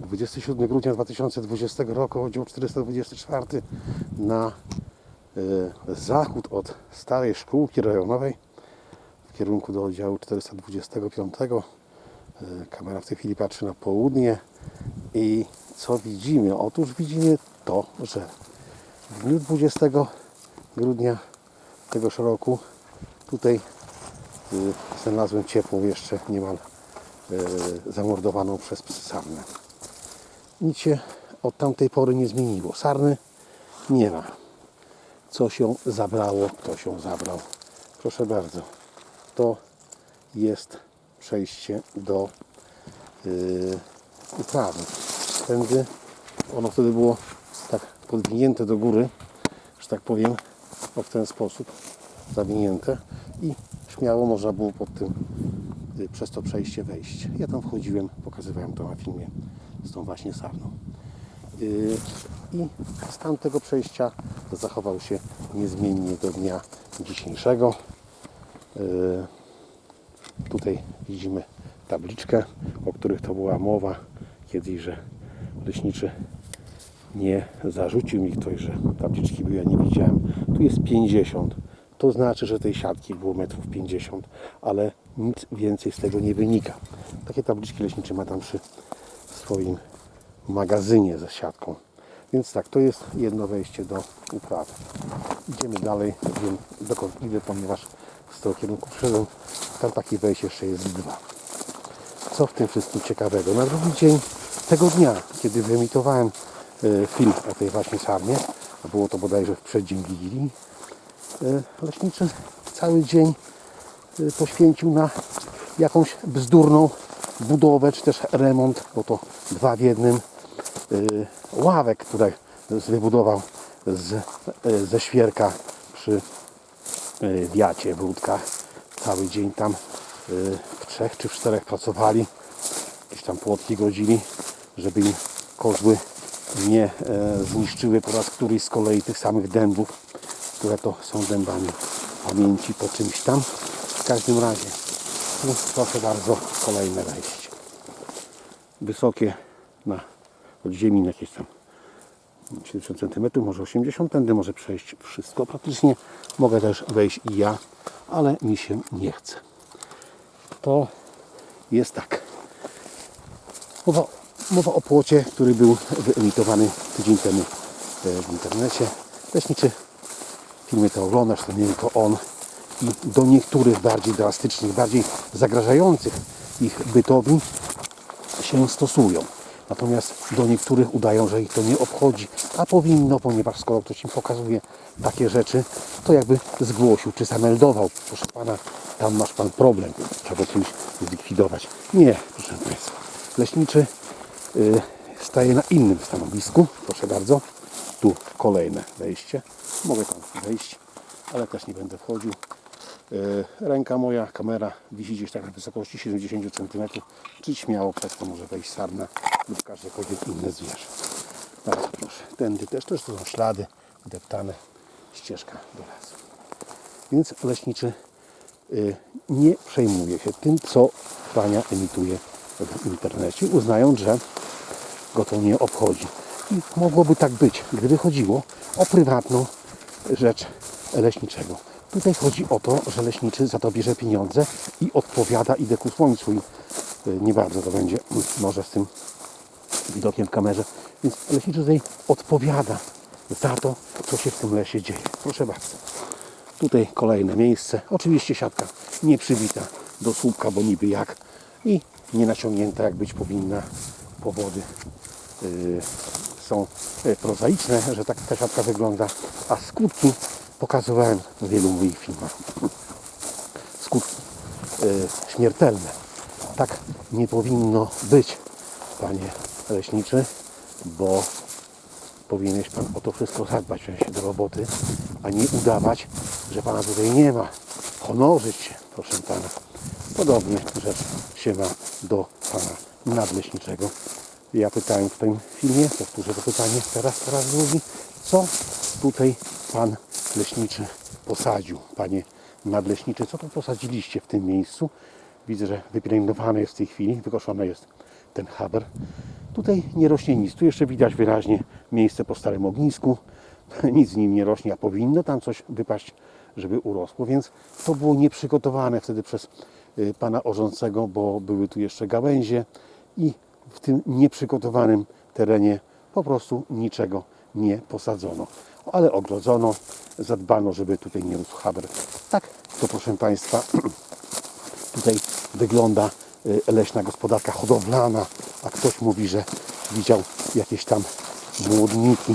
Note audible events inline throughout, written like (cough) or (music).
27 grudnia 2020 roku, oddział 424 na e, zachód od starej szkółki rejonowej w kierunku do oddziału 425. E, Kamera w tej chwili patrzy na południe i co widzimy? Otóż widzimy to, że w dniu 20 grudnia tegoż roku tutaj y, znalazłem ciepłą jeszcze niemal zamordowaną przez psy sarnę. Nic się od tamtej pory nie zmieniło. Sarny nie ma. Coś ją zabrało, ktoś ją zabrał. Proszę bardzo. To jest przejście do yy, uprawy. Tędy ono wtedy było tak podwinięte do góry, że tak powiem, o w ten sposób zawinięte i śmiało można było pod tym y, przez to przejście wejść. Ja tam wchodziłem, pokazywałem to na filmie z tą właśnie sarną. Y, I stan tego przejścia zachował się niezmiennie do dnia dzisiejszego. Y, Tutaj widzimy tabliczkę, o których to była mowa kiedyś, że leśniczy nie zarzucił mi ktoś, że tabliczki były, ja nie widziałem. Tu jest 50. To znaczy, że tej siatki było metrów 50, ale nic więcej z tego nie wynika. Takie tabliczki leśniczy ma tam przy swoim magazynie ze siatką. Więc tak, to jest jedno wejście do uprawy. Idziemy dalej, wiem dokąd idę, ponieważ z tego kierunku przyszedłem. Tam takich wejść jeszcze jest dwa. Co w tym wszystkim ciekawego? Na drugi dzień tego dnia, kiedy wyemitowałem e, film o tej właśnie sarnie, a było to bodajże w przeddzień Wigilii, e, leśniczy cały dzień e, poświęcił na jakąś bzdurną budowę, czy też remont, bo to dwa w jednym y, ławek, które wybudował z, y, ze świerka przy y, wiacie w Łódkach. Cały dzień tam y, w trzech czy w czterech pracowali. Jakieś tam płotki godzili, żeby im kozły nie e, zniszczyły po raz któryś z kolei tych samych dębów, które to są dębami pamięci po czymś tam. W każdym razie, tu proszę bardzo, kolejne wejście. Wysokie na od ziemi na jakieś tam 70 cm, może 80 tędy może przejść wszystko praktycznie. Mogę też wejść i ja, ale mi się nie chce. To jest tak. Mowa, mowa o płocie, który był wyemitowany tydzień temu e, w internecie. Leśniczy filmy te oglądasz, to nie tylko on. I do niektórych bardziej drastycznych, bardziej zagrażających ich bytowi się stosują. Natomiast do niektórych udają, że ich to nie obchodzi, a powinno, ponieważ skoro ktoś im pokazuje takie rzeczy, to jakby zgłosił czy zameldował. Proszę pana, tam masz pan problem, trzeba czymś zlikwidować. Nie, proszę państwa. Leśniczy y, staje na innym stanowisku. Proszę bardzo. Tu kolejne wejście. Mogę tam wejść, ale też nie będę wchodził. Y, Ręka moja, kamera wisi gdzieś tak na wysokości 70 cm, czyli śmiało przez to może wejść sarna lub każdekolwiek inne zwierzę. Bardzo proszę. Tędy też, też to są ślady deptane, ścieżka do lasu. Więc leśniczy y, nie przejmuje się tym, co Pania emituje w internecie, uznając, że go to nie obchodzi. I mogłoby tak być, gdyby chodziło o prywatną rzecz leśniczego. Tutaj chodzi o to, że leśniczy za to bierze pieniądze i odpowiada, idę ku słońcu i y, nie bardzo to będzie może z tym widokiem w kamerze. Więc leśniczy tutaj odpowiada za to, co się w tym lesie dzieje. Proszę bardzo. Tutaj kolejne miejsce. Oczywiście siatka nie przybita do słupka, bo niby jak. I nie naciągnięta jak być powinna. Powody yy, są yy, prozaiczne, że tak ta siatka wygląda. A skutki pokazywałem w wielu moich filmach. Skutki yy, śmiertelne. Tak nie powinno być, panie leśniczy, bo powinieneś Pan o to wszystko zadbać, się do roboty, a nie udawać, że Pana tutaj nie ma. Honorzyć się, proszę Pana. Podobnie rzecz się ma do Pana nadleśniczego. Ja pytałem w tym filmie, powtórzę to pytanie teraz po raz drugi, co tutaj Pan leśniczy posadził, Panie nadleśniczy, co to posadziliście w tym miejscu? Widzę, że wypielęgnowany jest w tej chwili, wykoszony jest ten haber. Tutaj nie rośnie nic. Tu jeszcze widać wyraźnie miejsce po starym ognisku. (laughs) Nic w nim nie rośnie, a powinno tam coś wypaść, żeby urosło. Więc to było nieprzygotowane wtedy przez y, pana orzącego, bo były tu jeszcze gałęzie i w tym nieprzygotowanym terenie po prostu niczego nie posadzono. Ale ogrodzono, zadbano, żeby tutaj nie rósł haber. Tak to proszę Państwa (clears throat) tutaj wygląda y, leśna gospodarka hodowlana, a ktoś mówi, że widział jakieś tam młodniki,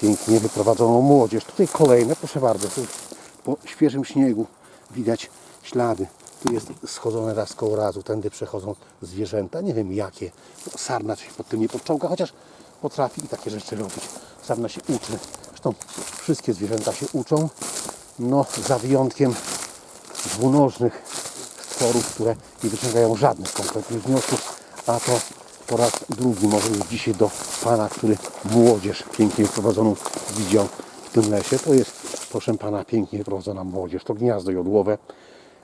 pięknie wyprowadzoną młodzież. Tutaj kolejne, proszę bardzo, tu po świeżym śniegu widać ślady. Tu jest schodzone raz koło razu, tędy przechodzą zwierzęta, nie wiem jakie. Sarna się pod tym nie podczołga, chociaż potrafi i takie rzeczy robić. Sarna się uczy. Zresztą wszystkie zwierzęta się uczą, no za wyjątkiem dwunożnych stworów, które nie wyciągają żadnych konkretnych wniosków, a to po raz drugi może już dzisiaj do Pana, który młodzież pięknie wyprowadzoną widział w tym lesie. To jest, proszę Pana, pięknie wyprowadzona młodzież. To gniazdo jodłowe.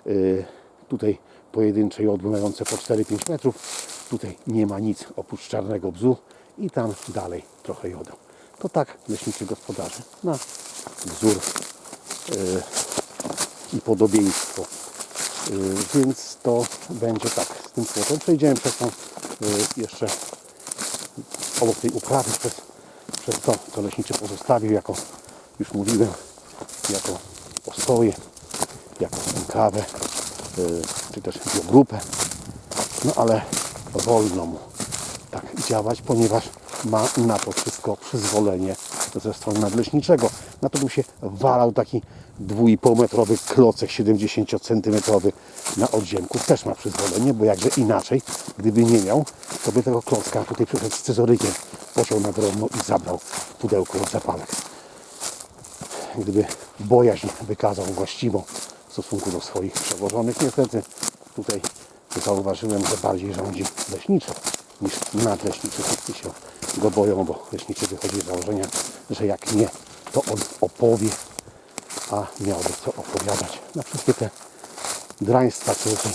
Yy, tutaj pojedyncze jodły mające po 4-5 metrów. Tutaj nie ma nic oprócz czarnego bzu i tam dalej trochę jodą. To tak leśniczy gospodarzy na wzór yy, i podobieństwo. Yy, Więc to będzie tak z tym płotem. Przejdziemy przez tą yy, jeszcze obok tej uprawy, przez, przez to, co leśniczy pozostawił jako, już mówiłem, jako ostoje, jako kawę, yy, czy też biogrupę. No ale wolno mu tak działać, ponieważ ma na to wszystko przyzwolenie ze strony nadleśniczego. Na to bym się walał taki 2,5 metrowy klocek 70 centymetrowy na odziemku. Też ma przyzwolenie, bo jakże inaczej, gdyby nie miał, to by tego klocka tutaj przyszedł z scyzorykiem, pociął na drobno i zabrał pudełko od zapalek. Gdyby bojaźń wykazał właściwą w stosunku do swoich przełożonych, niestety tutaj zauważyłem, że bardziej rządzi leśniczy niż nadleśniczy. Się go boją, bo leśniczy wychodzi z założenia, że jak nie, to on opowie, a miałby co opowiadać. Na wszystkie te draństwa, które tutaj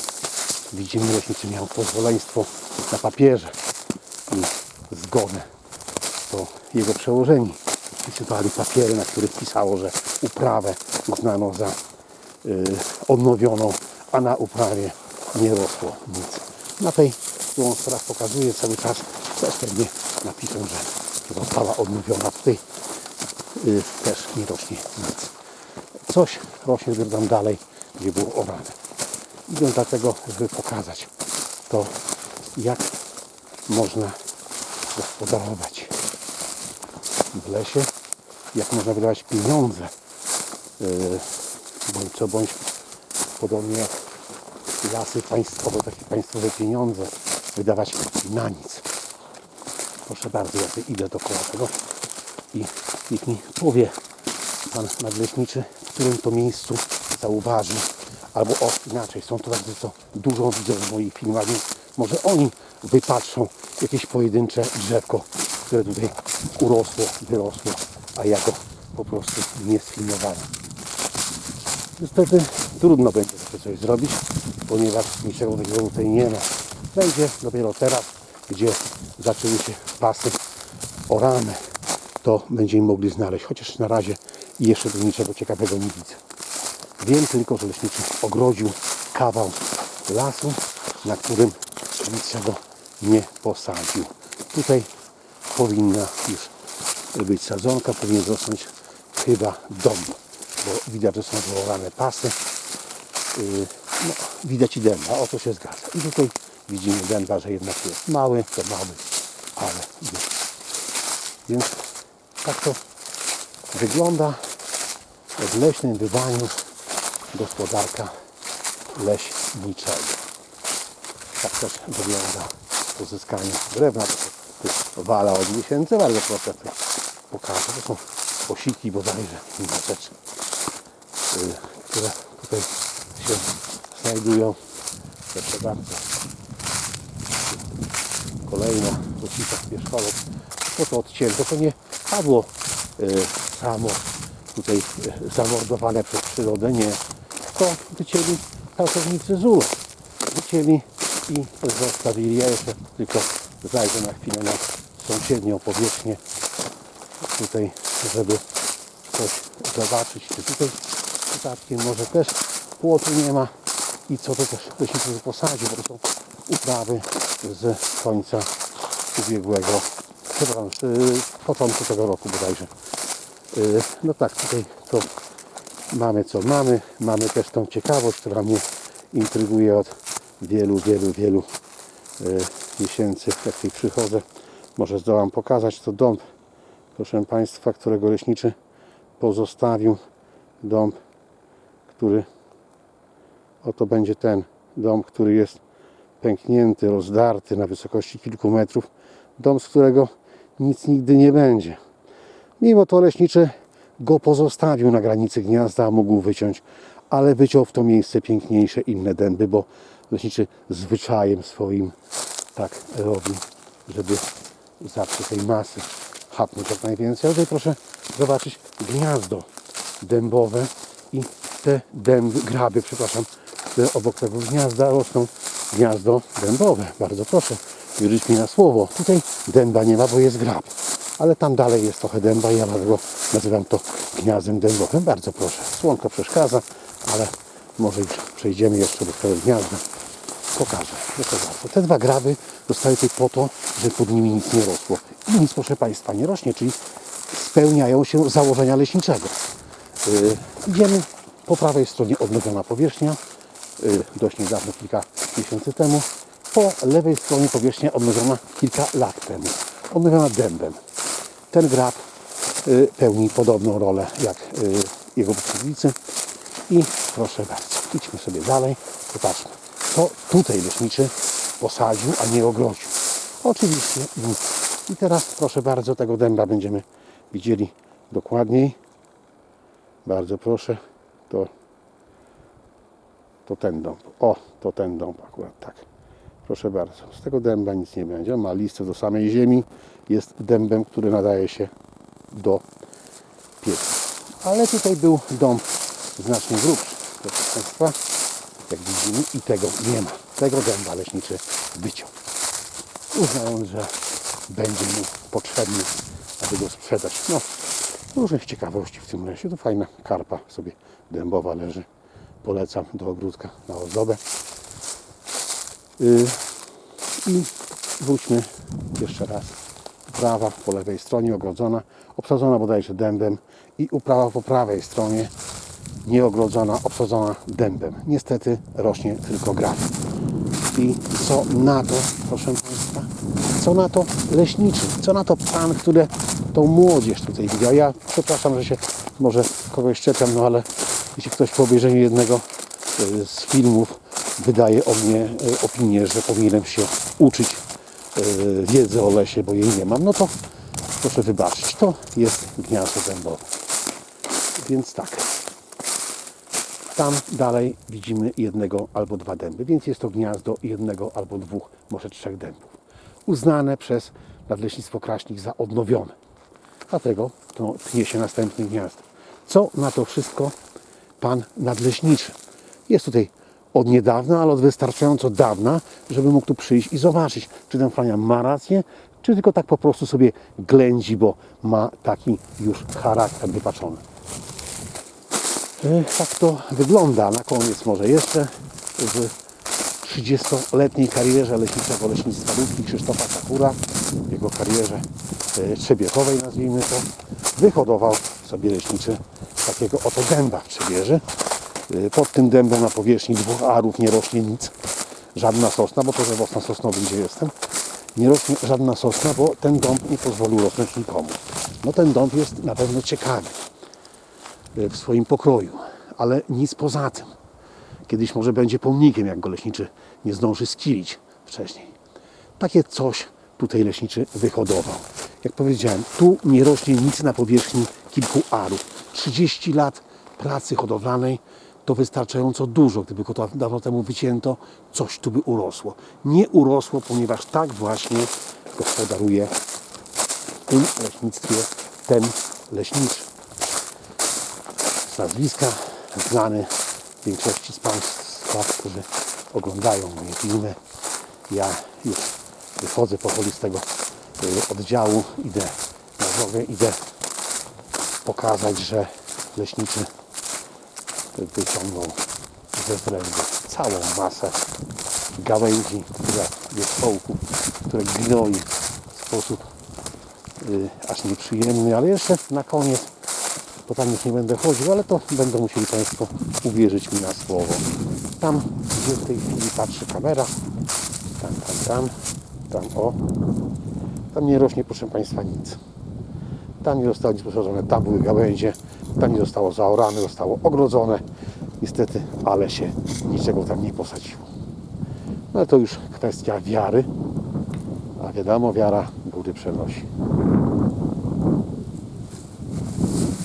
widzimy, leśniczy miał pozwoleństwo na papierze i zgodę. To jego przełożeni wysypali papiery, na których pisało, że uprawę uznano za y, odnowioną, a na uprawie nie rosło nic. Na tej, którą teraz pokazuję cały czas, też pewnie napiszą, że została odnowiona. Tutaj y, też nie rośnie nic. Coś rośnie tam dalej, gdzie było orane. Idę dlatego, żeby pokazać to, jak można gospodarować w lesie, jak można wydawać pieniądze, yy, bądź co bądź podobnie jak lasy państwowe, takie państwowe pieniądze wydawać na nic. Proszę bardzo, ja idę dookoła tego i niech mi powie pan nadleśniczy, w którym to miejscu zauważy, albo o inaczej, są to tacy, co dużo widzą w moich filmach, więc może oni wypatrzą jakieś pojedyncze drzewko, które tutaj urosło, wyrosło, a ja go po prostu nie sfilmowałem. Niestety trudno będzie takie coś zrobić, ponieważ niczego takiego tutaj nie ma. Będzie dopiero teraz, gdzie zaczęły się pasy orane, to będziemy mogli znaleźć. Chociaż na razie jeszcze tu niczego ciekawego nie widzę. Wiem tylko, że leśniczy ogrodził kawał lasu, na którym niczego nie posadził. Tutaj powinna już być sadzonka, powinien zostać chyba dom, bo widać, że są wyłowane pasy. Yy, No, widać i dęba, o to się zgadza. I tutaj widzimy dęba, że jednak jest mały, to mały, ale jest. Więc tak to wygląda w leśnym bywaniu gospodarka leśniczego. Tak też wygląda pozyskanie drewna. To jest wala od miesięcy, bardzo proszę to pokażę. To są posiki bodajże, inne rzeczy, y, które tutaj się znajdują. Proszę bardzo. Kolejna posika wierzchołek. To to odcięto, to nie padło y, samo tutaj y, zamordowane przez przyrodę, nie. To wycięli pracownicy ZUL. Wycięli i zostawili. Ja jeszcze tylko zajrzę na chwilę na sąsiednią powierzchnię tutaj, żeby coś zobaczyć, czy tutaj przypadkiem może też płotu nie ma i co to też leśniczy posadził, bo to są uprawy z końca ubiegłego, przepraszam, z początku tego roku bodajże. Yy, No tak, tutaj to mamy co mamy. Mamy też tą ciekawość, która mnie intryguje od wielu, wielu, wielu yy, miesięcy, jak tutaj przychodzę. Może zdołam pokazać to dom, proszę Państwa, którego leśniczy pozostawił. Dom, który oto będzie ten dom, który jest pęknięty, rozdarty na wysokości kilku metrów. Dom, z którego nic nigdy nie będzie. Mimo to leśniczy go pozostawił na granicy gniazda, a mógł wyciąć, ale wyciął w to miejsce piękniejsze inne dęby, bo leśniczy zwyczajem swoim tak robi, żeby zawsze tej masy chapnąć jak najwięcej. A tutaj proszę zobaczyć gniazdo dębowe i te dęby, graby, przepraszam, które obok tego gniazda rosną. Gniazdo dębowe, bardzo proszę, wierzyć mi na słowo. Tutaj dęba nie ma, bo jest grab ale tam dalej jest trochę dęba i ja dlatego nazywam to gniazdem dębowym. Bardzo proszę. Słonko przeszkadza, ale może już przejdziemy jeszcze do tego gniazda. Pokażę. Te dwa graby zostały tutaj po to, że pod nimi nic nie rosło. I nic, proszę Państwa, nie rośnie, czyli spełniają się założenia leśniczego. Yy, idziemy po prawej stronie odnowiona powierzchnia. Yy, dość niedawno, kilka miesięcy temu. Po lewej stronie powierzchnia odnowiona kilka lat temu. Odnowiona dębem ten grab y, pełni podobną rolę jak y, jego poprzednicy. I proszę bardzo, idźmy sobie dalej. Popatrzmy, co tutaj leśniczy posadził, a nie ogrodził. Oczywiście nic. I teraz proszę bardzo, tego dęba będziemy widzieli dokładniej. Bardzo proszę, to, to ten dąb. O, to ten dąb akurat tak. Proszę bardzo, z tego dęba nic nie będzie. On ma listę do samej ziemi. Jest dębem, który nadaje się do pieca. Ale tutaj był dąb znacznie grubszy. Proszę Państwa, jak widzimy, i tego nie ma. Tego dęba leśniczy wyciął. Uznając, że będzie mu potrzebny, aby go sprzedać. No, różnych ciekawości w tym lesie. To fajna karpa sobie dębowa leży. Polecam do ogródka na ozdobę. Y, I wróćmy jeszcze raz. Uprawa po lewej stronie ogrodzona, obsadzona bodajże dębem i uprawa po prawej stronie nieogrodzona, obsadzona dębem. Niestety rośnie tylko graw. I co na to, proszę Państwa, co na to leśniczy, co na to pan, który tą młodzież tutaj widział. Ja przepraszam, że się może kogoś czepiam, no ale jeśli ktoś po obejrzeniu jednego y, z filmów wydaje o mnie y, opinię, że powinienem się uczyć y, wiedzy o lesie, bo jej nie mam, no to proszę wybaczyć, to jest gniazdo dębowe. Więc tak, tam dalej widzimy jednego albo dwa dęby, więc jest to gniazdo jednego albo dwóch, może trzech dębów. Uznane przez Nadleśnictwo Kraśnik za odnowione. Dlatego to tnie się następne gniazdo. Co na to wszystko pan nadleśniczy? Jest tutaj od niedawna, ale od wystarczająco dawna, żeby mógł tu przyjść i zobaczyć, czy ten Frania ma rację, czy tylko tak po prostu sobie ględzi, bo ma taki już charakter wypaczony. E, Tak to wygląda. Na koniec może jeszcze w 30-letniej karierze leśniczego leśnictwa Ludki Krzysztofa Kakura, w jego karierze e, trzebiechowej nazwijmy to, wyhodował sobie leśniczy takiego oto dęba w. E, Pod tym dębem na powierzchni dwóch arów nie rośnie nic, żadna sosna, bo to żywotna sosnowy, gdzie jestem, nie rośnie żadna sosna, bo ten dąb nie pozwolił rosnąć nikomu. No ten dąb jest na pewno ciekawy w swoim pokroju, ale nic poza tym. Kiedyś może będzie pomnikiem, jak go leśniczy nie zdąży skilić wcześniej. Takie coś tutaj leśniczy wyhodował. Jak powiedziałem, tu nie rośnie nic na powierzchni kilku arów. 30 lat pracy hodowlanej to wystarczająco dużo. Gdyby go dawno temu wycięto, coś tu by urosło. Nie urosło, ponieważ tak właśnie gospodaruje w tym leśnictwie ten leśniczy z nazwiska znany większości z Państwa, którzy oglądają moje filmy. Ja już wychodzę powoli z tego y, oddziału, idę na drogę, idę pokazać, że leśniczy wyciągnął ze zrębu całą masę gałęzi, które wierzchołków, które gnoi w sposób y, aż nieprzyjemny, ale jeszcze na koniec, bo tam już nie będę chodził, ale to będą musieli Państwo uwierzyć mi na słowo. Tam, gdzie w tej chwili patrzy kamera, tam, tam, tam, tam, o, tam nie rośnie, proszę Państwa, nic. Tam nie zostało nic tam były gałęzie, tam nie zostało zaorane, zostało ogrodzone. Niestety, ale się niczego tam nie posadziło. No to już kwestia wiary, a wiadomo, wiara góry przenosi.